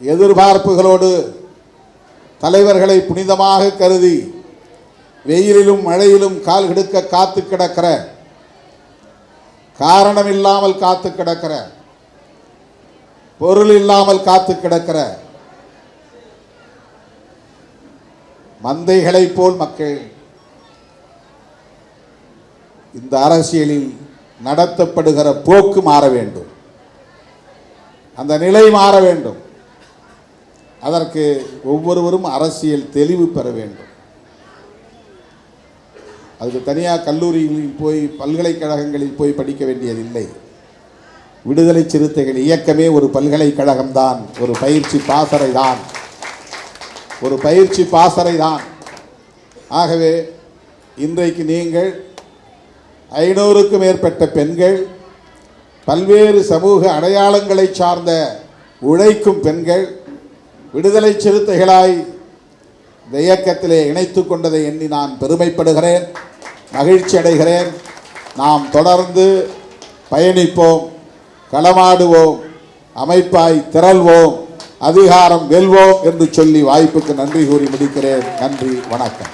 எதிர்பார்ப்புகளோடு தலைவர்களை புனிதமாக கருதி வெயிலிலும் மழையிலும் கால் கெடுக்க காத்து கிடக்கிற காரணம் இல்லாமல் காத்து கிடக்கிற பொருள் இல்லாமல் காத்து கிடக்கிற மந்தைகளைப் போல் மக்கள் இந்த அரசியலில் நடத்தப்படுகிற போக்கு மாற வேண்டும். அந்த நிலை மாற வேண்டும். அதற்கு ஒவ்வொருவரும் அரசியல் தெளிவு பெற வேண்டும். அதுக்கு தனியாக கல்லூரிகளில் போய் பல்கலைக்கழகங்களில் போய் படிக்க வேண்டியதில்லை. விடுதலை சிறுத்தைகள் இயக்கமே ஒரு பல்கலைக்கழகம்தான். ஒரு பயிற்சி பாசறை தான் ஒரு பயிற்சி பாசறை தான் ஆகவே இன்றைக்கு நீங்கள் ஐநூறுக்கும் மேற்பட்ட பெண்கள் பல்வேறு சமூக அடையாளங்களை சார்ந்த உழைக்கும் பெண்கள் விடுதலை சிறுத்தைகளாய் இந்த இயக்கத்திலே இணைத்து கொண்டதை எண்ணி நான் பெருமைப்படுகிறேன் மகிழ்ச்சி அடைகிறேன். நாம் தொடர்ந்து பயணிப்போம் களமாடுவோம் அமைப்பாய் திரள்வோம் அதிகாரம் வெல்வோம் என்று சொல்லி வாய்ப்புக்கு நன்றி கூறி முடிக்கிறேன். நன்றி வணக்கம்.